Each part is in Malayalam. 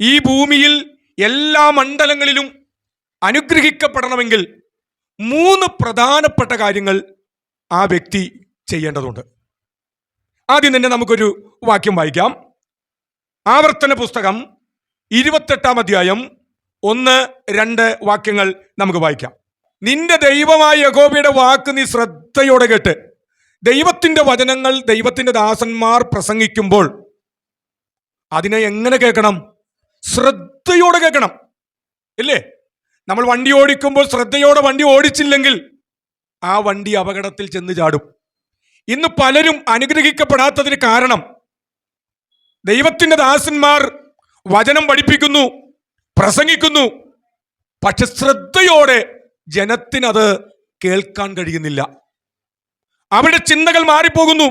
ഈ ഭൂമിയിൽ എല്ലാ മണ്ഡലങ്ങളിലും അനുഗ്രഹിക്കപ്പെടണമെങ്കിൽ മൂന്ന് പ്രധാനപ്പെട്ട കാര്യങ്ങൾ ആ വ്യക്തി ചെയ്യേണ്ടതുണ്ട്. ആദ്യം തന്നെ നമുക്കൊരു വാക്യം വായിക്കാം. ആവർത്തന പുസ്തകം ഇരുപത്തെട്ടാം അധ്യായം ഒന്ന് രണ്ട് വാക്യങ്ങൾ നമുക്ക് വായിക്കാം. നിന്റെ ദൈവമായ യഗോബിയുടെ വാക്ക് നീ ശ്രദ്ധയോടെ കേട്ട്. ദൈവത്തിന്റെ വചനങ്ങൾ ദൈവത്തിന്റെ ദാസന്മാർ പ്രസംഗിക്കുമ്പോൾ അതിനെ എങ്ങനെ കേൾക്കണം? ശ്രദ്ധയോടെ കേൾക്കണം. ഇല്ലേ? നമ്മൾ വണ്ടി ഓടിക്കുമ്പോൾ ശ്രദ്ധയോടെ വണ്ടി ഓടിച്ചില്ലെങ്കിൽ ആ വണ്ടി അപകടത്തിൽ ചെന്ന് ചാടും. ഇന്ന് പലരും അനുഗ്രഹിക്കപ്പെടാത്തതിന് കാരണം ദൈവത്തിന്റെ ദാസന്മാർ വചനം പഠിപ്പിക്കുന്നു പ്രസംഗിക്കുന്നു പക്ഷെ ശ്രദ്ധയോടെ ജനത്തിനത് കേൾക്കാൻ കഴിയുന്നില്ല. അവരുടെ ചിന്തകൾ മാറിപ്പോകുന്നു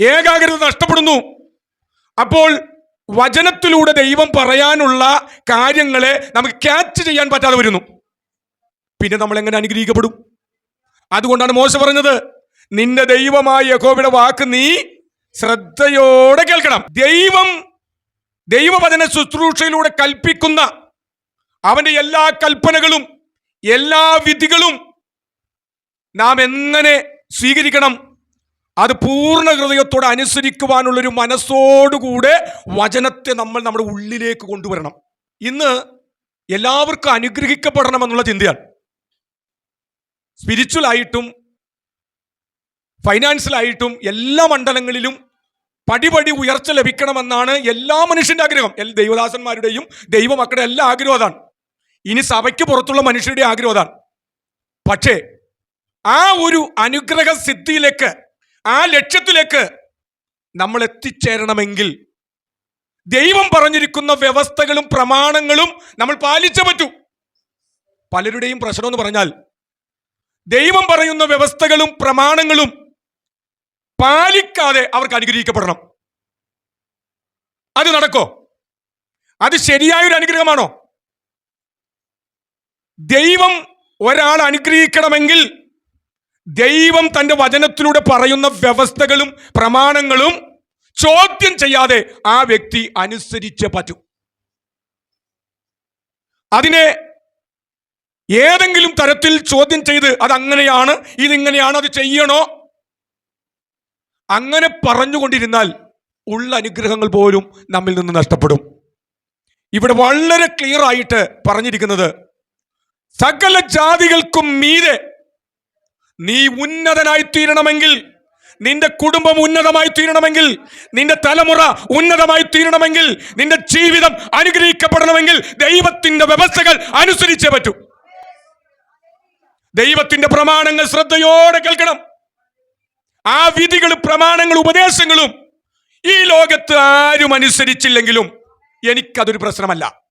ഏകാഗ്രത നഷ്ടപ്പെടുന്നു. അപ്പോൾ വചനത്തിലൂടെ ദൈവം പറയാനുള്ള കാര്യങ്ങളെ നമുക്ക് ക്യാച്ച് ചെയ്യാൻ പറ്റാതെ വരുന്നു. പിന്നെ നമ്മൾ എങ്ങനെ അനുഗ്രഹിക്കപ്പെടും? അതുകൊണ്ടാണ് മോശം പറഞ്ഞത് നിന്റെ ദൈവമായ യഹോവയുടെ വാക്ക് നീ ശ്രദ്ധയോടെ കേൾക്കണം. ദൈവം ദൈവവചന ശുശ്രൂഷയിലൂടെ കൽപ്പിക്കുന്ന അവന്റെ എല്ലാ കൽപ്പനകളും എല്ലാ വിധികളും നാം എങ്ങനെ സ്വീകരിക്കണം? അത് പൂർണ ഹൃദയത്തോടെ അനുസരിക്കുവാനുള്ളൊരു മനസ്സോടുകൂടെ വചനത്തെ നമ്മൾ നമ്മുടെ ഉള്ളിലേക്ക് കൊണ്ടുവരണം. ഇന്ന് എല്ലാവർക്കും അനുഗ്രഹിക്കപ്പെടണം എന്നുള്ള ചിന്തയാണ്. സ്പിരിച്വലായിട്ടും ഫൈനാൻഷ്യലായിട്ടും എല്ലാ മണ്ഡലങ്ങളിലും പടിപടി ഉയർച്ച ലഭിക്കണമെന്നാണ് എല്ലാ മനുഷ്യന്റെ ആഗ്രഹം. എല്ലാ ദൈവദാസന്മാരുടെയും ദൈവമക്കളുടെ എല്ലാ ആഗ്രഹം അതാണ്. ഇനി സഭയ്ക്ക് പുറത്തുള്ള മനുഷ്യരുടെ ആഗ്രഹം അതാണ്. പക്ഷേ ആ ഒരു അനുഗ്രഹ സിദ്ധിയിലേക്ക് ആ ലക്ഷ്യത്തിലേക്ക് നമ്മൾ എത്തിച്ചേരണമെങ്കിൽ ദൈവം പറഞ്ഞിരിക്കുന്ന വ്യവസ്ഥകളും പ്രമാണങ്ങളും നമ്മൾ പാലിച്ചേ പറ്റൂ. പലരുടെയും പ്രശ്നം എന്ന് പറഞ്ഞാൽ ദൈവം പറയുന്ന വ്യവസ്ഥകളും പ്രമാണങ്ങളും പാലിക്കാതെ അവർക്ക് അനുഗ്രഹിക്കപ്പെടണം. അത് നടക്കോ? അത് ശരിയായ ഒരു അനുഗ്രഹമാണോ? ദൈവം ഒരാൾ അനുഗ്രഹിക്കണമെങ്കിൽ ദൈവം തന്റെ വചനത്തിലൂടെ പറയുന്ന വ്യവസ്ഥകളും പ്രമാണങ്ങളും ചോദ്യം ചെയ്യാതെ ആ വ്യക്തി അനുസരിച്ച് പറ്റൂ. അതിനെ ഏതെങ്കിലും തരത്തിൽ ചോദ്യം ചെയ്ത് അതങ്ങനെയാണ് ഇതിങ്ങനെയാണ് അത് ചെയ്യണോ? അങ്ങനെ പറഞ്ഞുകൊണ്ടിരുന്നാൽ ഉള്ള അനുഗ്രഹങ്ങൾ പോലും നമ്മിൽ നിന്ന് നഷ്ടപ്പെടും. ഇവിടെ വളരെ ക്ലിയർ ആയിട്ട് പറഞ്ഞിരിക്കുന്നത് സകല ജാതികൾക്കും മീതെ നീ ഉന്നതനായി തീരണമെങ്കിൽ നിന്റെ കുടുംബം ഉന്നതമായി തീരണമെങ്കിൽ നിന്റെ തലമുറ ഉന്നതമായി തീരണമെങ്കിൽ നിന്റെ ജീവിതം അനുഗ്രഹിക്കപ്പെടണമെങ്കിൽ ദൈവത്തിന്റെ വ്യവസ്ഥകൾ അനുസരിച്ചേ പറ്റൂ. ദൈവത്തിന്റെ പ്രമാണങ്ങൾ ശ്രദ്ധയോടെ കേൾക്കണം. ആ വിധികളും പ്രമാണങ്ങളും ഉപദേശങ്ങളും ഈ ലോകത്ത് ആരും അനുസരിച്ചില്ലെങ്കിലും എനിക്കതൊരു പ്രശ്നമല്ല.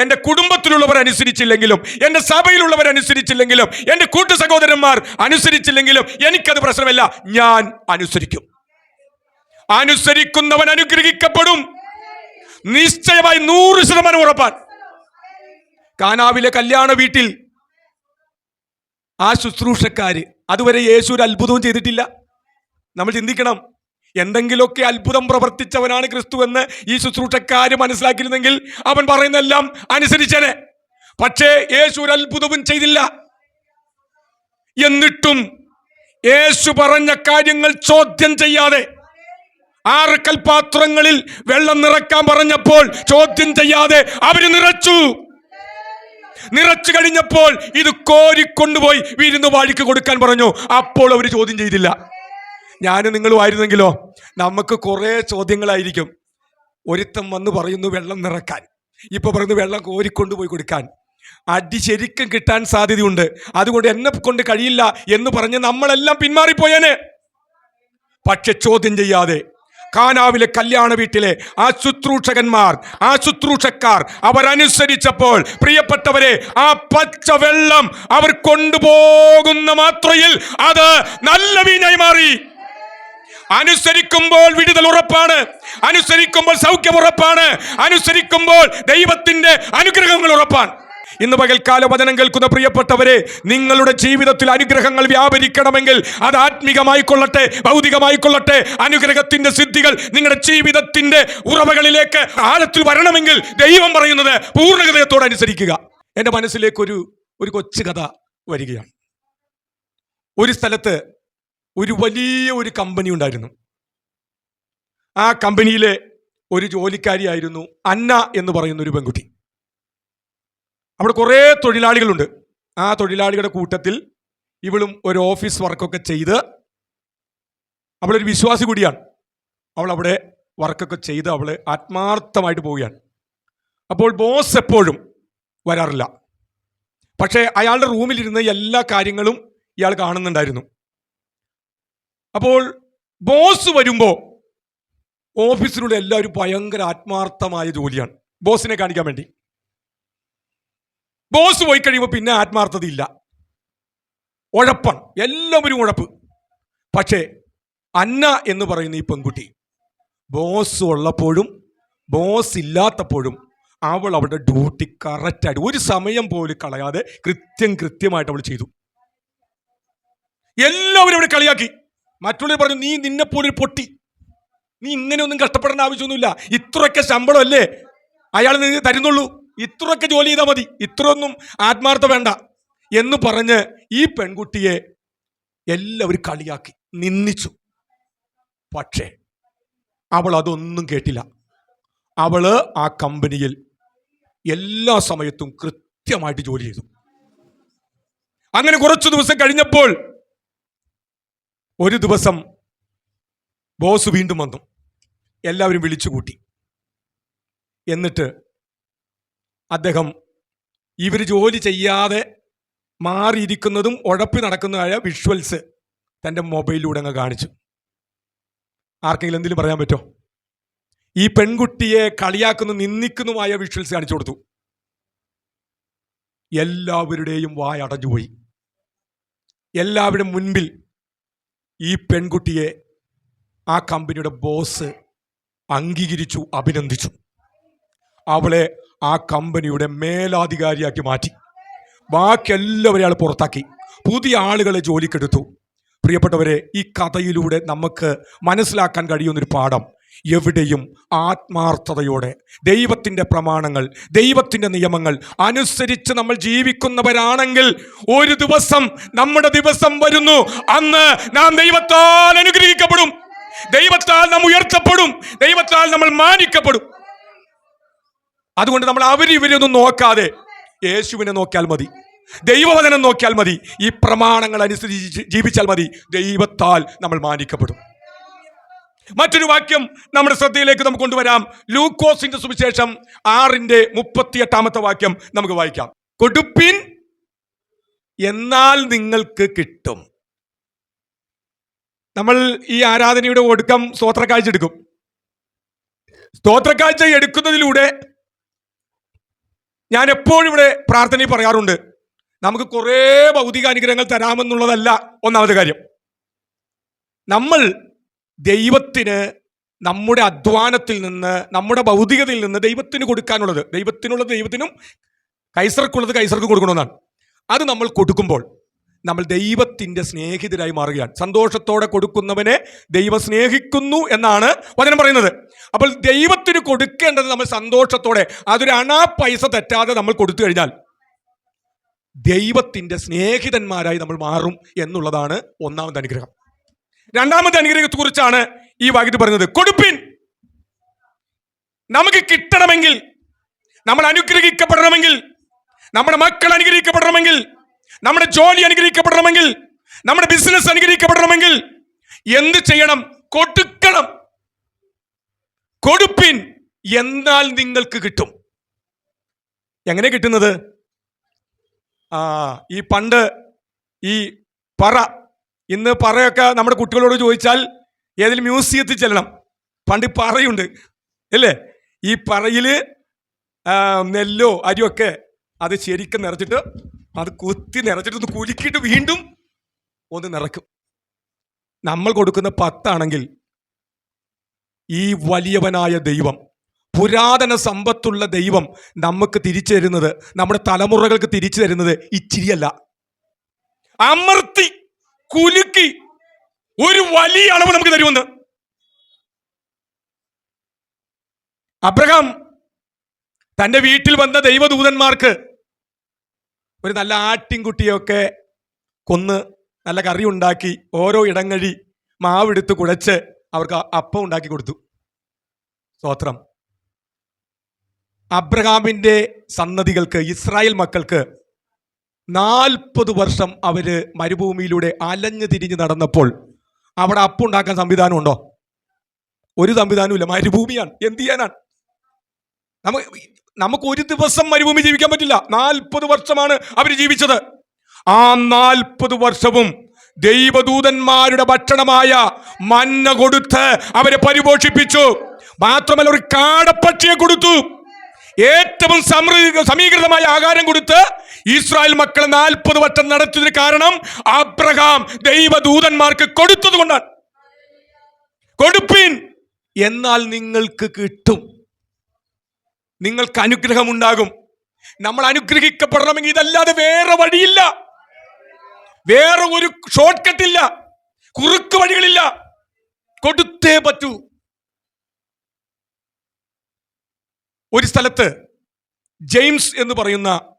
എന്റെ കുടുംബത്തിലുള്ളവർ അനുസരിച്ചില്ലെങ്കിലും എന്റെ സഭയിലുള്ളവർ അനുസരിച്ചില്ലെങ്കിലും എന്റെ കൂട്ടു സഹോദരന്മാർ അനുസരിച്ചില്ലെങ്കിലും എനിക്കത് പ്രശ്നമല്ല. ഞാൻ അനുസരിക്കും. അനുസരിക്കുന്നവൻ അനുഗ്രഹിക്കപ്പെടും. നിശ്ചയമായി നൂറ് ശതമാനം ഉറപ്പാൻ കാനാവിലെ കല്യാണ വീട്ടിൽ ആ ശുശ്രൂഷക്കാര് അതുവരെ യേശു ഒരു അത്ഭുതവും ചെയ്തിട്ടില്ല. നമ്മൾ ചിന്തിക്കണം എന്തെങ്കിലുമൊക്കെ അത്ഭുതം പ്രവർത്തിച്ചവനാണ് ക്രിസ്തു എന്ന് ഈ ശുശ്രൂഷക്കാര് മനസ്സിലാക്കിയിരുന്നെങ്കിൽ അവൻ പറയുന്നെല്ലാം അനുസരിച്ചനെ. പക്ഷേ യേശു ഒരു അത്ഭുതവും ചെയ്തില്ല. എന്നിട്ടും യേശു പറഞ്ഞ കാര്യങ്ങൾ ചോദ്യം ചെയ്യാതെ ആറ് കൽപാത്രങ്ങളിൽ വെള്ളം നിറക്കാൻ പറഞ്ഞപ്പോൾ ചോദ്യം ചെയ്യാതെ അവർ നിറച്ചു. നിറച്ചു കഴിഞ്ഞപ്പോൾ ഇത് കോരിക്കൊണ്ടുപോയി വിരുന്ന് വാഴിക്ക് കൊടുക്കാൻ പറഞ്ഞു. അപ്പോൾ അവർ ചോദ്യം ചെയ്തില്ല. ഞാനും നിങ്ങളും ആയിരുന്നെങ്കിലോ നമുക്ക് കുറേ ചോദ്യങ്ങളായിരിക്കും. ഒരുത്തം വന്ന് പറയുന്നു വെള്ളം നിറക്കാൻ. ഇപ്പൊ പറയുന്നു വെള്ളം കോരിക്കൊണ്ടുപോയി കൊടുക്കാൻ. അടി ശരിക്കും കിട്ടാൻ സാധ്യതയുണ്ട്. അതുകൊണ്ട് എന്നെ കൊണ്ട് കഴിയില്ല എന്ന് പറഞ്ഞ് നമ്മളെല്ലാം പിന്മാറിപ്പോയേനെ. പക്ഷെ ചോദ്യം ചെയ്യാതെ കാനാവിലെ കല്യാണ വീട്ടിലെ ആ ശുശ്രൂഷകന്മാർ ആ ശുശ്രൂഷക്കാർ അവരനുസരിച്ചപ്പോൾ പ്രിയപ്പെട്ടവരെ ആ പച്ച വെള്ളം അവർ കൊണ്ടുപോകുന്ന മാത്രയിൽ അത് നല്ല വീഞ്ഞായി മാറി. അനുസരിക്കുമ്പോൾ വിടുതൽ ഉറപ്പാണ്. അനുസരിക്കുമ്പോൾ സൗഖ്യം ഉറപ്പാണ്. അനുസരിക്കുമ്പോൾ ദൈവത്തിന്റെ അനുഗ്രഹങ്ങൾ ഉറപ്പാണ്. ഇന്ന് പകൽക്കാല വചനം കേൾക്കുന്ന പ്രിയപ്പെട്ടവരെ നിങ്ങളുടെ ജീവിതത്തിൽ അനുഗ്രഹങ്ങൾ വ്യാപരിക്കണമെങ്കിൽ അത് ആത്മീകമായി കൊള്ളട്ടെ ഭൗതികമായി കൊള്ളട്ടെ. അനുഗ്രഹത്തിന്റെ സിദ്ധികൾ നിങ്ങളുടെ ജീവിതത്തിന്റെ ഉറവകളിലേക്ക് ആഴത്തിൽ വരണമെങ്കിൽ ദൈവം പറയുന്നത് പൂർണഹൃദയത്തോടെ അനുസരിക്കുക. എന്റെ മനസ്സിലേക്ക് ഒരു ഒരു കൊച്ചു കഥ വരികയാണ്. ഒരു സ്ഥലത്ത് ഒരു വലിയ ഒരു കമ്പനി ഉണ്ടായിരുന്നു. ആ കമ്പനിയിലെ ഒരു ജോലിക്കാരിയായിരുന്നു അന്ന എന്ന് പറയുന്ന ഒരു പെൺകുട്ടി. അവിടെ കുറേ തൊഴിലാളികളുണ്ട്. ആ തൊഴിലാളികളുടെ കൂട്ടത്തിൽ ഇവളും ഒരു ഓഫീസ് വർക്കൊക്കെ ചെയ്ത് അവളൊരു വിശ്വാസി കൂടിയാണ്. അവൾ അവിടെ വർക്കൊക്കെ ചെയ്ത് അവൾ ആത്മാർത്ഥമായിട്ട് പോവുകയാണ്. അപ്പോൾ ബോസ് എപ്പോഴും വരാറില്ല. പക്ഷേ അയാളുടെ റൂമിലിരുന്ന് എല്ലാ കാര്യങ്ങളും ഇയാൾ കാണുന്നുണ്ടായിരുന്നു. അപ്പോൾ ബോസ് വരുമ്പോൾ ഓഫീസിലുള്ള എല്ലാവരും ഭയങ്കര ആത്മാർത്ഥമായ ജോലിയാണ്. ബോസിനെ കാണിക്കാൻ വേണ്ടി. ബോസ് പോയി കഴിയുമ്പോൾ പിന്നെ ആത്മാർത്ഥതയില്ല. ഉഴപ്പാണ്. എല്ലാവരും ഉഴപ്പ്. പക്ഷേ അന്ന എന്ന് പറയുന്ന ഈ പെൺകുട്ടി ബോസ് ഉള്ളപ്പോഴും ബോസ് ഇല്ലാത്തപ്പോഴും അവൾ അവളുടെ ഡ്യൂട്ടി കറക്റ്റായിട്ട് ഒരു സമയം പോലും കളയാതെ കൃത്യം കൃത്യമായിട്ട് അവൾ ചെയ്തു. എല്ലാവരും അവിടെ കളിയാക്കി. മറ്റുള്ളവർ പറഞ്ഞു നീ നിന്നെപ്പോലൊരു പൊട്ടി. നീ ഇങ്ങനെയൊന്നും കഷ്ടപ്പെടേണ്ട ആവശ്യമൊന്നുമില്ല. ഇത്രയൊക്കെ ശമ്പളമല്ലേ? അയാൾ നിങ്ങൾക്ക് തരുന്നുള്ളൂ. ഇത്രയൊക്കെ ജോലി ചെയ്താൽ മതി. ഇത്രയൊന്നും ആത്മാർത്ഥ വേണ്ട. എന്ന് പറഞ്ഞ് ഈ പെൺകുട്ടിയെ എല്ലാവരും കളിയാക്കി നിന്ദിച്ചു. പക്ഷേ അവൾ അതൊന്നും കേട്ടില്ല. അവൾ ആ കമ്പനിയിൽ എല്ലാ സമയത്തും കൃത്യമായിട്ട് ജോലി ചെയ്തു. അങ്ങനെ കുറച്ചു ദിവസം കഴിഞ്ഞപ്പോൾ ഒരു ദിവസം ബോസ് വീണ്ടും വന്നു. എല്ലാവരും വിളിച്ചു കൂട്ടി. എന്നിട്ട് അദ്ദേഹം ഇവർ ജോലി ചെയ്യാതെ മാറിയിരിക്കുന്നതും ഉഴപ്പി നടക്കുന്നതായ വിഷ്വൽസ് തന്റെ മൊബൈലിലൂടെ അങ്ങ് കാണിച്ചു. ആർക്കെങ്കിലും എന്തെങ്കിലും പറയാൻ പറ്റുമോ ഈ പെൺകുട്ടിയെ കളിയാക്കുന്നു നിന്ദിക്കുന്നതുമായ വിഷ്വൽസ് കാണിച്ചു കൊടുത്തു. എല്ലാവരുടെയും വായ അടഞ്ഞുപോയി എല്ലാവരുടെ മുൻപിൽ ഈ പെൺകുട്ടിയെ ആ കമ്പനിയുടെ ബോസ് അംഗീകരിച്ചു അഭിനന്ദിച്ചു. അവളെ ആ കമ്പനിയുടെ മേലാധികാരിയാക്കി മാറ്റി. ബാക്കി ആൾ പുറത്താക്കി. പുതിയ ആളുകളെ ജോലിക്കെടുത്തു. പ്രിയപ്പെട്ടവരെ ഈ കഥയിലൂടെ നമുക്ക് മനസ്സിലാക്കാൻ കഴിയുന്നൊരു പാഠം എവിടെയും ആത്മാർത്ഥതയോടെ ദൈവത്തിന്റെ പ്രമാണങ്ങൾ ദൈവത്തിന്റെ നിയമങ്ങൾ അനുസരിച്ച് നമ്മൾ ജീവിക്കുന്നവരാണെങ്കിൽ ഒരു ദിവസം നമ്മുടെ ദിവസം വരുന്നു. അന്ന് നാം ദൈവത്താൽ അനുഗ്രഹിക്കപ്പെടും. ദൈവത്താൽ നാം ഉയർത്തപ്പെടും. ദൈവത്താൽ നമ്മൾ മാനിക്കപ്പെടും. അതുകൊണ്ട് നമ്മൾ അവരിവരൊന്നും നോക്കാതെ യേശുവിനെ നോക്കിയാൽ മതി. ദൈവവചനം നോക്കിയാൽ മതി. ഈ പ്രമാണങ്ങൾ അനുസരിച്ച് ജീവിച്ചാൽ മതി. ദൈവത്താൽ നമ്മൾ മാനിക്കപ്പെടും. മറ്റൊരു വാക്യം നമ്മുടെ ശ്രദ്ധയിലേക്ക് നമുക്ക് കൊണ്ടുവരാം. ലൂക്കോസിന്റെ സുവിശേഷം ആറിന്റെ മുപ്പത്തിയെട്ടാമത്തെ വാക്യം നമുക്ക് വായിക്കാം. കൊടുപ്പിൻ എന്നാൽ നിങ്ങൾക്ക് കിട്ടും. നമ്മൾ ഈ ആരാധനയുടെ ഒടുക്കം സ്തോത്രക്കാഴ്ച എടുക്കും. സ്തോത്രക്കാഴ്ച എടുക്കുന്നതിലൂടെ ഞാൻ എപ്പോഴും ഇവിടെ പ്രാർത്ഥനയിൽ പറയാറുണ്ട് നമുക്ക് കുറേ ഭൗതിക അനുഗ്രഹങ്ങൾ തരാമെന്നുള്ളതല്ല ഒന്നാമത്തെ കാര്യം. നമ്മൾ ദൈവത്തിന് നമ്മുടെ അധ്വാനത്തിൽ നിന്ന് നമ്മുടെ ഭൗതികതയിൽ നിന്ന് ദൈവത്തിന് കൊടുക്കാനുള്ളത്. ദൈവത്തിനുള്ളത് ദൈവത്തിനും കൈസർക്കുള്ളത് കൈസർക്കും കൊടുക്കണമെന്നാണ്. അത് നമ്മൾ കൊടുക്കുമ്പോൾ നമ്മൾ ദൈവത്തിന്റെ സ്നേഹിതരായി മാറുകയാണ്. സന്തോഷത്തോടെ കൊടുക്കുന്നവനെ ദൈവം സ്നേഹിക്കുന്നു എന്നാണ് വചനം പറയുന്നത്. അപ്പോൾ ദൈവത്തിന് കൊടുക്കേണ്ടത് നമ്മൾ സന്തോഷത്തോടെ അതൊരു അണാ പൈസ തെറ്റാതെ നമ്മൾ കൊടുത്തു കഴിഞ്ഞാൽ ദൈവത്തിന്റെ സ്നേഹിതന്മാരായി നമ്മൾ മാറും എന്നുള്ളതാണ് ഒന്നാമത്തെ അനുഗ്രഹം. രണ്ടാമത്തെ അനുഗ്രഹത്തെ കുറിച്ചാണ് ഈ വാക്യത്തിൽ പറയുന്നത് കൊടുപ്പിൻ. നമുക്ക് കിട്ടണമെങ്കിൽ നമ്മൾ അനുഗ്രഹിക്കപ്പെടണമെങ്കിൽ നമ്മുടെ മക്കൾ അനുഗ്രഹിക്കപ്പെടണമെങ്കിൽ നമ്മുടെ ജോലി അനുഗ്രഹിക്കപ്പെടണമെങ്കിൽ നമ്മുടെ ബിസിനസ് അനുഗ്രഹിക്കപ്പെടണമെങ്കിൽ എന്ത് ചെയ്യണം? കൊടുക്കണം. കൊടുപ്പിൻ എന്നാൽ നിങ്ങൾക്ക് കിട്ടും. എങ്ങനെ കിട്ടുന്നത്? ആ ഈ പണ്ട് ഈ പറ ഇന്ന് പറയൊക്കെ നമ്മുടെ കുട്ടികളോട് ചോദിച്ചാൽ ഏതിൽ മ്യൂസിയത്തിൽ ചെല്ലണം. പണ്ട് പറയുണ്ട്. അല്ലേ? ഈ പറയിൽ നെല്ലോ അരിയൊക്കെ അത് ശരിക്കും നിറച്ചിട്ട് അത് കുത്തി നിറച്ചിട്ട് ഒന്ന് കുലുക്കിയിട്ട് വീണ്ടും ഒന്ന് നിറക്കും നമ്മൾ കൊടുക്കുന്ന പത്താണെങ്കിൽ ഈ വലിയവനായ ദൈവം പുരാതന സമ്പത്തുള്ള ദൈവം നമുക്ക് തിരിച്ചു തരുന്നത് നമ്മുടെ തലമുറകൾക്ക് തിരിച്ചു തരുന്നത് ഇച്ചിരിയല്ല. അമർത്തി കുലുക്കി ഒരു വലിയ അളവ് നമുക്ക് തരുമെന്ന്. അബ്രഹാം തന്റെ വീട്ടിൽ വന്ന ദൈവദൂതന്മാർക്ക് ഒരു നല്ല ആട്ടിൻകുട്ടിയൊക്കെ കൊന്ന് നല്ല കറി ഉണ്ടാക്കി ഓരോ ഇടങ്ങഴി മാവെടുത്ത് കുഴച്ച് അവർക്ക് അപ്പം ഉണ്ടാക്കി കൊടുത്തു. സ്തോത്രം. അബ്രഹാമിന്റെ സന്നതികൾക്ക് ഇസ്രായേൽ മക്കൾക്ക് നാൽപ്പത് വർഷം അവർ മരുഭൂമിയിലൂടെ അലഞ്ഞു തിരിഞ്ഞ് നടന്നപ്പോൾ അവിടെ അപ്പുണ്ടാക്കാൻ സംവിധാനം ഉണ്ടോ ഒരു സംവിധാനവും ഇല്ല മരുഭൂമിയാണ്. എന്ത് ചെയ്യാനാണ്? നമുക്ക് നമുക്ക് ഒരു ദിവസം മരുഭൂമി ജീവിക്കാൻ പറ്റില്ല. നാൽപ്പത് വർഷമാണ് അവർ ജീവിച്ചത്. ആ നാൽപ്പത് വർഷവും ദൈവദൂതന്മാരുടെ ഭക്ഷണമായ മന്ന കൊടുത്ത് അവരെ പരിപോഷിപ്പിച്ചു. മാത്രമല്ല ഒരു കാടപ്പക്ഷിയെ കൊടുത്തു. ഏറ്റവും സമൃ സമീകൃതമായ ആഹാരം കൊടുത്ത് ഇസ്രായേൽ മക്കൾ നാൽപ്പത് വട്ടം നടത്തിയതിന് കാരണം അബ്രഹാം ദൈവദൂതന്മാർക്ക് കൊടുത്തത് കൊണ്ടാണ്. കൊടുപ്പിൻ. എന്നാൽ നിങ്ങൾക്ക് കിട്ടും. നിങ്ങൾക്ക് അനുഗ്രഹം ഉണ്ടാകും നമ്മൾ അനുഗ്രഹിക്കപ്പെടണമെങ്കിൽ ഇതല്ലാതെ വേറെ വഴിയില്ല. വേറെ ഒരു ഷോർട്ട് ഇല്ല. കുറുക്ക് വഴികളില്ല. കൊടുത്തേ പറ്റൂ. ഒരു സ്ഥലത്ത് ജെയിംസ് എന്ന് പറയുന്ന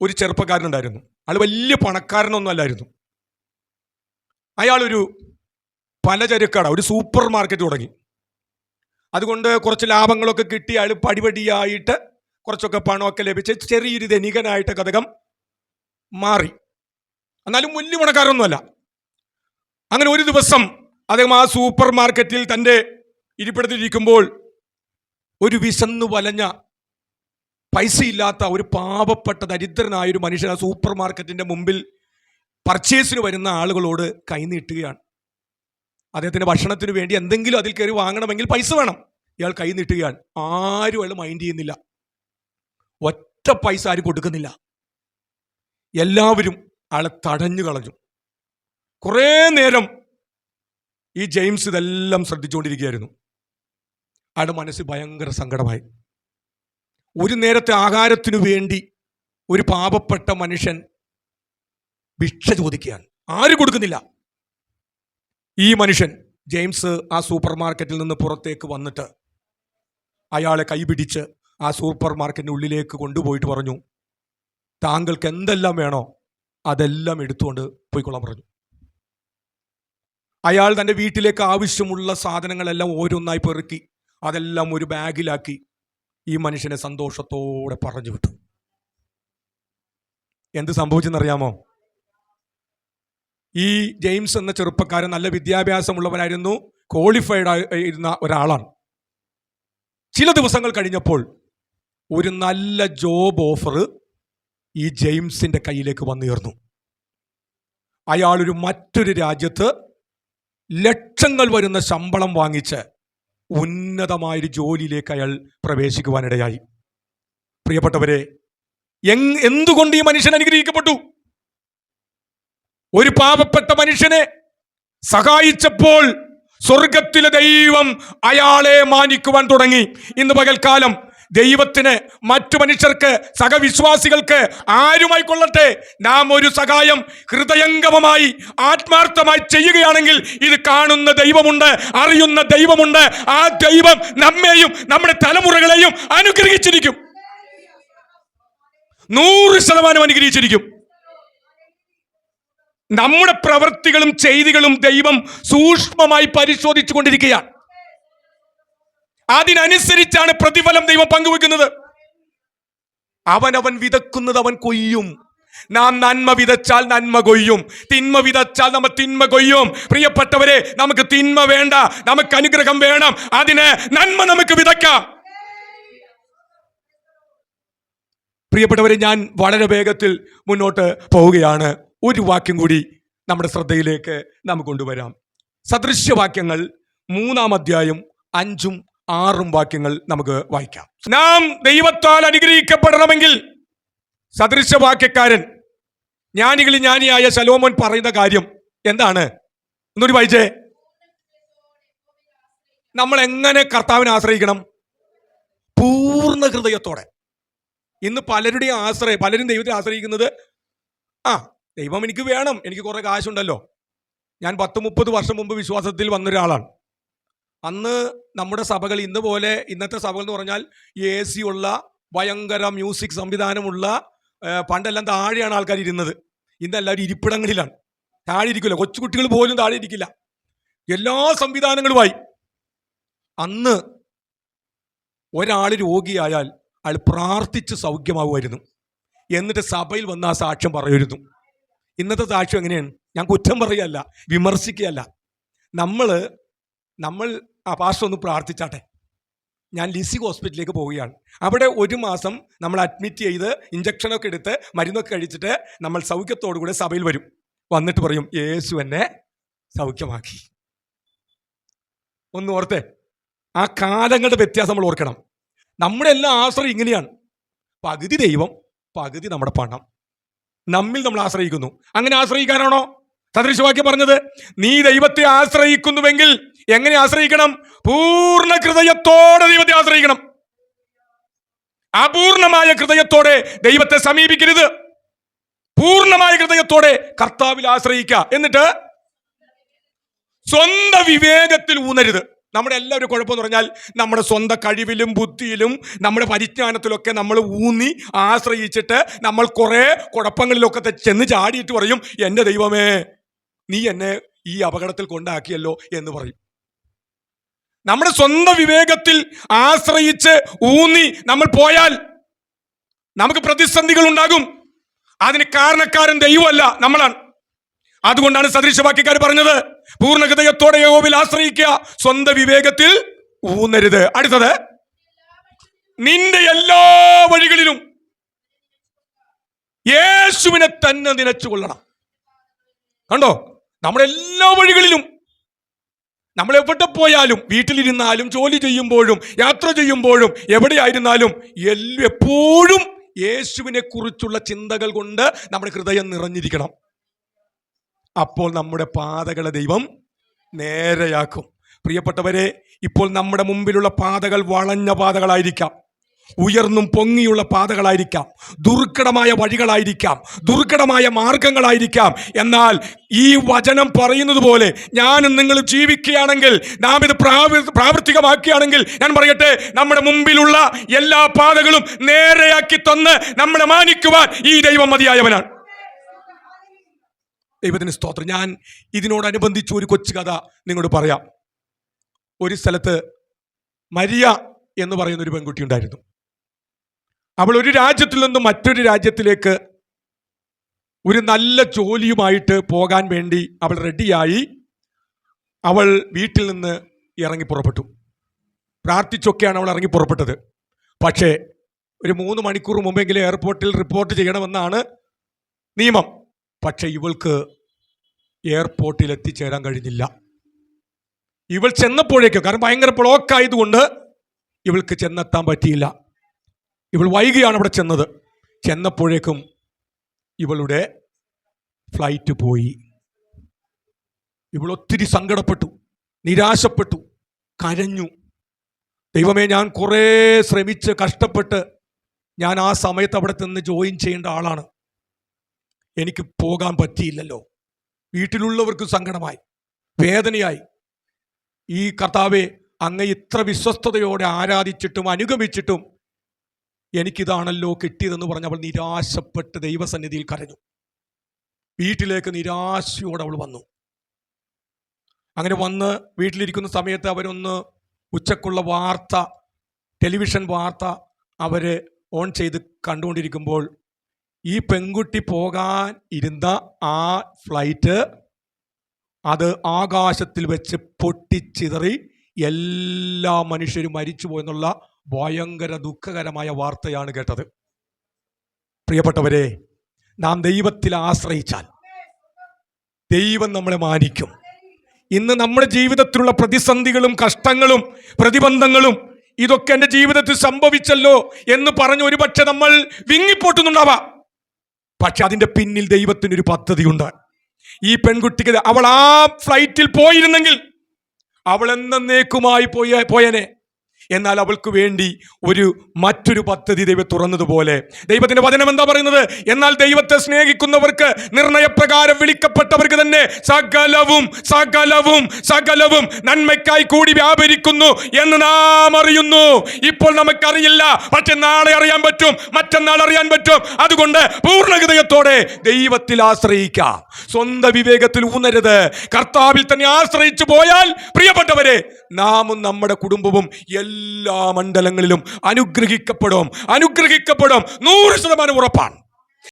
ഒരു ചെറുപ്പക്കാരനുണ്ടായിരുന്നു. അയാൾ വലിയ പണക്കാരനൊന്നും അല്ലായിരുന്നു അയാളൊരു പലചരക്കട ഒരു സൂപ്പർ മാർക്കറ്റ് തുടങ്ങി. അതുകൊണ്ട് കുറച്ച് ലാഭങ്ങളൊക്കെ കിട്ടി അയാൾ പടിപടിയായിട്ട് കുറച്ചൊക്കെ പണമൊക്കെ ലഭിച്ച് ചെറിയൊരു ധനികനായിട്ട് കഥകം മാറി. എന്നാലും വലിയ പണക്കാരൊന്നുമല്ല അങ്ങനെ ഒരു ദിവസം അദ്ദേഹം ആ സൂപ്പർ മാർക്കറ്റിൽ തന്റെ ഇരിപ്പിടത്തിരിക്കുമ്പോൾ ഒരു വിശന്നു വലഞ്ഞ പൈസയില്ലാത്ത ഒരു പാവപ്പെട്ട ദരിദ്രനായ ഒരു മനുഷ്യൻ ആ സൂപ്പർ മാർക്കറ്റിന്റെ മുമ്പിൽ പർച്ചേസിന് വരുന്ന ആളുകളോട് കൈനീട്ടുകയാണ് അദ്ദേഹത്തിന്റെ ഭക്ഷണത്തിന് വേണ്ടി എന്തെങ്കിലും അതിൽ കയറി വാങ്ങണമെങ്കിൽ പൈസ വേണം. ഇയാൾ കൈനീട്ടുകയാണ് ആരും അയാൾ മൈൻഡ് ചെയ്യുന്നില്ല. ഒറ്റ പൈസ ആരും കൊടുക്കുന്നില്ല. എല്ലാവരും അയാളെ തടഞ്ഞു കളഞ്ഞു. കുറേ നേരം ഈ ജെയിംസ് ഇതെല്ലാം ശ്രദ്ധിച്ചുകൊണ്ടിരിക്കുകയായിരുന്നു. അയാളുടെ മനസ്സിൽ ഭയങ്കര സങ്കടമായി. ഒരു നേരത്തെ ആഹാരത്തിനു വേണ്ടി ഒരു പാപപ്പെട്ട മനുഷ്യൻ ഭിക്ഷ ചോദിക്കുകയാണ്. ആര് കൊടുക്കുന്നില്ല? ഈ മനുഷ്യൻ ജെയിംസ് ആ സൂപ്പർ മാർക്കറ്റിൽ നിന്ന് പുറത്തേക്ക് വന്നിട്ട് അയാളെ കൈപിടിച്ച് ആ സൂപ്പർ മാർക്കറ്റിന്റെ ഉള്ളിലേക്ക് കൊണ്ടുപോയിട്ട് പറഞ്ഞു താങ്കൾക്ക് എന്തെല്ലാം വേണോ അതെല്ലാം എടുത്തുകൊണ്ട് പോയിക്കൊള്ളാൻ പറഞ്ഞു. അയാൾ തന്റെ വീട്ടിലേക്ക് ആവശ്യമുള്ള സാധനങ്ങളെല്ലാം ഓരോന്നായി പെറുക്കി അതെല്ലാം ഒരു ബാഗിലാക്കി ഈ മനുഷ്യനെ സന്തോഷത്തോടെ പറഞ്ഞു വിട്ടു. എന്ത് സംഭവിച്ചെന്നറിയാമോ? ഈ ജെയിംസ് എന്ന ചെറുപ്പക്കാരൻ നല്ല വിദ്യാഭ്യാസമുള്ളവനായിരുന്നു ക്വാളിഫൈഡ് ആയിരുന്ന ഒരാളാണ്. ചില ദിവസങ്ങൾ കഴിഞ്ഞപ്പോൾ ഒരു നല്ല ജോബ് ഓഫർ ഈ ജെയിംസിന്റെ കയ്യിലേക്ക് വന്നുയർന്നു. അയാളൊരു മറ്റൊരു രാജ്യത്ത് ലക്ഷങ്ങൾ വരുന്ന ശമ്പളം വാങ്ങിച്ച് ഉന്നതമായൊരു ജോലിയിലേക്ക് അയാൾ പ്രവേശിക്കുവാനിടയായി. പ്രിയപ്പെട്ടവരെ എങ് എന്തുകൊണ്ട് ഈ മനുഷ്യൻ അനുഗ്രഹിക്കപ്പെട്ടു? ഒരു പാപപ്പെട്ട മനുഷ്യനെ സഹായിച്ചപ്പോൾ സ്വർഗത്തിലെ ദൈവം അയാളെ മാനിക്കുവാൻ തുടങ്ങി. ഇന്ന് പകൽക്കാലം ദൈവത്തിന് മറ്റു മനുഷ്യർക്ക് സഹവിശ്വാസികൾക്ക് ആരുമായി കൊള്ളട്ടെ? നാം ഒരു സഹായം ഹൃദയംഗമമായി ആത്മാർത്ഥമായി ചെയ്യുകയാണെങ്കിൽ ഇത് കാണുന്ന ദൈവമുണ്ട് അറിയുന്ന ദൈവമുണ്ട്. ആ ദൈവം നമ്മെയും നമ്മുടെ തലമുറകളെയും അനുഗ്രഹിച്ചിരിക്കും. നൂറ് ശതമാനം അനുഗ്രഹിച്ചിരിക്കും. നമ്മുടെ പ്രവൃത്തികളും ചെയ്തികളും ദൈവം സൂക്ഷ്മമായി പരിശോധിച്ചു കൊണ്ടിരിക്കുകയാണ് അതിനനുസരിച്ചാണ് പ്രതിഫലം ദൈവം പങ്കുവെക്കുന്നത് അവനവൻ വിതക്കുന്നത് അവൻ കൊയ്യും. നാം നന്മ വിതച്ചാൽ നന്മ കൊയ്യും. തിന്മ വിതച്ചാൽ നമ്മൾ തിന്മ കൊയ്യും. പ്രിയപ്പെട്ടവരെ നമുക്ക് തിന്മ വേണ്ട നമുക്ക് അനുഗ്രഹം വേണം. അതിന് നന്മ നമുക്ക് വിതക്കാം. പ്രിയപ്പെട്ടവരെ ഞാൻ വളരെ വേഗത്തിൽ മുന്നോട്ട് പോവുകയാണ്. ഒരു വാക്യം കൂടി നമ്മുടെ ശ്രദ്ധയിലേക്ക് നമുക്ക് കൊണ്ടുവരാം. സദൃശ്യവാക്യങ്ങൾ മൂന്നാം അധ്യായം അഞ്ചും ആറും വാക്യങ്ങൾ നമുക്ക് വായിക്കാം. നാം ദൈവത്താൽ അനുഗ്രഹിക്കപ്പെടണമെങ്കിൽ സദൃശവാക്യക്കാരൻ ജ്ഞാനികളിൽ ജ്ഞാനിയായ ശലോമോൻ പറയുന്ന കാര്യം എന്താണ്? ഒന്നുകൂടി വായിച്ചേ. നമ്മൾ എങ്ങനെ കർത്താവിനെ ആശ്രയിക്കണം? പൂർണ ഹൃദയത്തോടെ. ഇന്ന് പലരുടെയും ആശ്രയം പലരും ദൈവത്തെ ആശ്രയിക്കുന്നത് ആ ദൈവം എനിക്ക് വേണം എനിക്ക് കുറെ കാശുണ്ടല്ലോ. ഞാൻ പത്ത് മുപ്പത് വർഷം മുമ്പ് വിശ്വാസത്തിൽ വന്നൊരാളാണ്. അന്ന് നമ്മുടെ സഭകൾ ഇന്ന് പോലെ ഇന്നത്തെ സഭകൾ എന്ന് പറഞ്ഞാൽ എ സി ഉള്ള ഭയങ്കര മ്യൂസിക് സംവിധാനമുള്ള പണ്ടെല്ലാം താഴെയാണ് ആൾക്കാർ ഇരുന്നത്. ഇന്ന് എല്ലാവരും ഇരിപ്പിടങ്ങളിലാണ്. താഴെ ഇരിക്കില്ല. കൊച്ചുകുട്ടികൾ പോലും താഴെ ഇരിക്കില്ല. എല്ലാ സംവിധാനങ്ങളുമായി. അന്ന് ഒരാൾ രോഗിയായാൽ അയാൾ പ്രാർത്ഥിച്ച് സൗഖ്യമാവുമായിരുന്നു. എന്നിട്ട് സഭയിൽ വന്ന് ആ സാക്ഷ്യം പറയുമായിരുന്നു. ഇന്നത്തെ സാക്ഷ്യം എങ്ങനെയാണ്? ഞാൻ കുറ്റം പറയല്ല വിമർശിക്കുകയല്ല. നമ്മൾ നമ്മൾ ആ പാസ്റ്റർ ഒന്ന് പ്രാർത്ഥിച്ചാട്ടെ. ഞാൻ ലിസി ഹോസ്പിറ്റലിലേക്ക് പോവുകയാണ്. അവിടെ ഒരു മാസം നമ്മൾ അഡ്മിറ്റ് ചെയ്ത് ഇഞ്ചക്ഷനൊക്കെ എടുത്ത് മരുന്നൊക്കെ കഴിച്ചിട്ട് നമ്മൾ സൗഖ്യത്തോടു കൂടെ സഭയിൽ വരും. വന്നിട്ട് പറയും യേശു എന്നെ സൗഖ്യമാക്കി. ഒന്ന് ഓർത്തേ ആ കാലങ്ങളുടെ വ്യത്യാസം നമ്മൾ ഓർക്കണം. നമ്മുടെ എല്ലാ ആശ്രയം ഇങ്ങനെയാണ്. പകുതി ദൈവം പകുതി നമ്മുടെ പണം. നമ്മിൽ നമ്മൾ ആശ്രയിക്കുന്നു. അങ്ങനെ ആശ്രയിക്കാനാണോ? സദൃശവാക്യം പറഞ്ഞത് നീ ദൈവത്തെ ആശ്രയിക്കുന്നുവെങ്കിൽ എങ്ങനെ ആശ്രയിക്കണം? പൂർണ ഹൃദയത്തോടെ ദൈവത്തെ ആശ്രയിക്കണം. അപൂർണമായ ഹൃദയത്തോടെ ദൈവത്തെ സമീപിക്കരുത്. പൂർണമായ ഹൃദയത്തോടെ കർത്താവിൽ ആശ്രയിക്കുക. എന്നിട്ട് സ്വന്തം വിവേകത്തിൽ ഊന്നരുത്. നമ്മുടെ എല്ലാവരും കുഴപ്പമെന്ന് പറഞ്ഞാൽ നമ്മുടെ സ്വന്തം കഴിവിലും ബുദ്ധിയിലും നമ്മുടെ പരിജ്ഞാനത്തിലൊക്കെ നമ്മൾ ഊന്നി ആശ്രയിച്ചിട്ട് നമ്മൾ കുറേ കുഴപ്പങ്ങളിലൊക്കെ ചെന്ന് ചാടിയിട്ട് പറയും എന്റെ ദൈവമേ നീ എന്നെ ഈ അപകടത്തിൽ കൊണ്ടാക്കിയല്ലോ എന്ന് പറയും. നമ്മുടെ സ്വന്തം വിവേകത്തിൽ ആശ്രയിച്ച് ഊന്നി നമ്മൾ പോയാൽ നമുക്ക് പ്രതിസന്ധികൾ ഉണ്ടാകും. അതിന് കാരണക്കാരൻ ദൈവമല്ല നമ്മളാണ്. അതുകൊണ്ടാണ് സദൃശവാക്യക്കാർ പറഞ്ഞത് പൂർണ ഹൃദയത്തോടെ യഹോവിൽ ആശ്രയിക്കുക സ്വന്തം വിവേകത്തിൽ ഊന്നരുത്. അടുത്തത് നിന്റെ എല്ലാ വഴികളിലും യേശുവിനെ തന്നെ നിലച്ചുകൊള്ളണം കണ്ടോ? നമ്മുടെ എല്ലാ വഴികളിലും നമ്മൾ എവിടെ പോയാലും വീട്ടിലിരുന്നാലും ജോലി ചെയ്യുമ്പോഴും യാത്ര ചെയ്യുമ്പോഴും എവിടെയായിരുന്നാലും എല്ലാം എപ്പോഴും യേശുവിനെ കുറിച്ചുള്ള ചിന്തകൾ കൊണ്ട് നമ്മുടെ ഹൃദയം നിറഞ്ഞിരിക്കണം. അപ്പോൾ നമ്മുടെ പാതകളെ ദൈവം നേരെയാക്കും. പ്രിയപ്പെട്ടവരെ ഇപ്പോൾ നമ്മുടെ മുമ്പിലുള്ള പാതകൾ വളഞ്ഞ പാതകളായിരിക്കാം. ഉയർന്നും പൊങ്ങിയുള്ള പാതകളായിരിക്കാം. ദുർഘടമായ വഴികളായിരിക്കാം. ദുർഘടമായ മാർഗങ്ങളായിരിക്കാം. എന്നാൽ ഈ വചനം പറയുന്നത് പോലെ ഞാനും നിങ്ങൾ ജീവിക്കുകയാണെങ്കിൽ നാം ഇത് പ്രാവർത്തികമാക്കുകയാണെങ്കിൽ ഞാൻ പറയട്ടെ നമ്മുടെ മുമ്പിലുള്ള എല്ലാ പാതകളും നേരെയാക്കി തന്ന് നമ്മളെ മാനിക്കുവാൻ ഈ ദൈവം മതിയായവനാണ്. ദൈവത്തിന് സ്തോത്രം. ഞാൻ ഇതിനോടനുബന്ധിച്ച് ഒരു കൊച്ചു കഥ നിങ്ങളോട് പറയാം. ഒരു സ്ഥലത്ത് മരിയ എന്ന് പറയുന്ന ഒരു പെൺകുട്ടി ഉണ്ടായിരുന്നു. അവൾ ഒരു രാജ്യത്തിൽ നിന്നും മറ്റൊരു രാജ്യത്തിലേക്ക് ഒരു നല്ല ജോലിയുമായിട്ട് പോകാൻ വേണ്ടി അവൾ റെഡിയായി. അവൾ വീട്ടിൽ നിന്ന് ഇറങ്ങി പുറപ്പെട്ടു. പ്രാർത്ഥിച്ചൊക്കെയാണ് അവൾ ഇറങ്ങി പുറപ്പെട്ടത്. പക്ഷേ ഒരു മൂന്ന് മണിക്കൂർ മുമ്പെങ്കിലും എയർപോർട്ടിൽ റിപ്പോർട്ട് ചെയ്യണമെന്നാണ് നിയമം. പക്ഷേ ഇവൾക്ക് എയർപോർട്ടിൽ എത്തിച്ചേരാൻ കഴിഞ്ഞില്ല. ഇവൾ ചെന്നപ്പോഴേക്കും കാരണം ഭയങ്കര ബ്ലോക്ക് ആയതുകൊണ്ട് ഇവൾക്ക് ചെന്നെത്താൻ പറ്റിയില്ല. ഇവൾ വൈകിയാണ് അവിടെ ചെന്നത്. ചെന്നപ്പോഴേക്കും ഇവളുടെ ഫ്ലൈറ്റ് പോയി. ഇവൾ ഒത്തിരി സങ്കടപ്പെട്ടു നിരാശപ്പെട്ടു കരഞ്ഞു. ദൈവമേ ഞാൻ കുറേ ശ്രമിച്ച് കഷ്ടപ്പെട്ട് ഞാൻ ആ സമയത്ത് അവിടെ നിന്ന് ജോയിൻ ചെയ്യേണ്ട ആളാണ്. എനിക്ക് പോകാൻ പറ്റിയില്ലല്ലോ. വീട്ടിലുള്ളവർക്ക് സങ്കടമായി വേദനയായി. ഈ കർത്താവെ അങ്ങ് ഇത്ര വിശ്വസ്തയോടെ ആരാധിച്ചിട്ടും അനുഗമിച്ചിട്ടും എനിക്കിതാണല്ലോ കിട്ടിയതെന്ന് പറഞ്ഞ് അവൾ നിരാശപ്പെട്ട് ദൈവസന്നിധിയിൽ കരഞ്ഞു. വീട്ടിലേക്ക് നിരാശയോടെ അവൾ വന്നു. അങ്ങനെ വന്ന് വീട്ടിലിരിക്കുന്ന സമയത്ത് അവരൊന്ന് ഉച്ചക്കുള്ള വാർത്ത ടെലിവിഷൻ വാർത്ത അവർ ഓൺ ചെയ്ത് കണ്ടുകൊണ്ടിരിക്കുമ്പോൾ ഈ പെൺകുട്ടി പോകാൻ ഇരുന്ന ആ ഫ്ലൈറ്റ് അത് ആകാശത്തിൽ വെച്ച് പൊട്ടിച്ചിതറി എല്ലാ മനുഷ്യരും മരിച്ചു പോയെന്നുള്ള ഭയങ്കര ദുഃഖകരമായ വാർത്തയാണ് കേട്ടത്. പ്രിയപ്പെട്ടവരെ നാം ദൈവത്തിൽ ആശ്രയിച്ചാൽ ദൈവം നമ്മളെ മാനിക്കും. ഇന്ന് നമ്മുടെ ജീവിതത്തിലുള്ള പ്രതിസന്ധികളും കഷ്ടങ്ങളും പ്രതിബന്ധങ്ങളും ഇതൊക്കെ എന്റെ ജീവിതത്തിൽ സംഭവിച്ചല്ലോ എന്ന് പറഞ്ഞ് ഒരുപക്ഷെ നമ്മൾ വിങ്ങിപ്പോട്ടുന്നുണ്ടാവാം. പക്ഷെ അതിന്റെ പിന്നിൽ ദൈവത്തിനൊരു പദ്ധതിയുണ്ട്. ഈ പെൺകുട്ടിക്ക് അവൾ ആ ഫ്ലൈറ്റിൽ പോയിരുന്നെങ്കിൽ അവൾ എന്നേക്കുമായി പോയ പോയനെ. എന്നാൽ അവൾക്ക് വേണ്ടി ഒരു മറ്റൊരു പദ്ധതി ദൈവം തുറന്നതുപോലെ. ദൈവത്തിന്റെ വചനം എന്താ പറയുന്നത്? എന്നാൽ ദൈവത്തെ സ്നേഹിക്കുന്നവർക്ക് നിർണയപ്രകാരം വിളിക്കപ്പെട്ടവർക്ക് തന്നെ സകലവും സകലവും സകലവും നന്മയ്ക്കായി കൂടി വ്യാപരിക്കുന്നു എന്ന് നാം അറിയുന്നു. ഇപ്പോൾ നമുക്കറിയില്ല. പക്ഷെ നാളെ അറിയാൻ പറ്റും. മറ്റന്നാൾ അറിയാൻ പറ്റും. അതുകൊണ്ട് പൂർണഹൃദയത്തോടെ ദൈവത്തിൽ ആശ്രയിക്കാം. സ്വന്തം വിവേകത്തിൽ ഊന്നരുത്. കർത്താവിൽ തന്നെ ആശ്രയിച്ചു പോയാൽ പ്രിയപ്പെട്ടവരെ നാമും നമ്മുടെ കുടുംബവും എല്ലാ മണ്ഡലങ്ങളിലും അനുഗ്രഹിക്കപ്പെടും. അനുഗ്രഹിക്കപ്പെടും. നൂറ് ശതമാനം ഉറപ്പാണ്.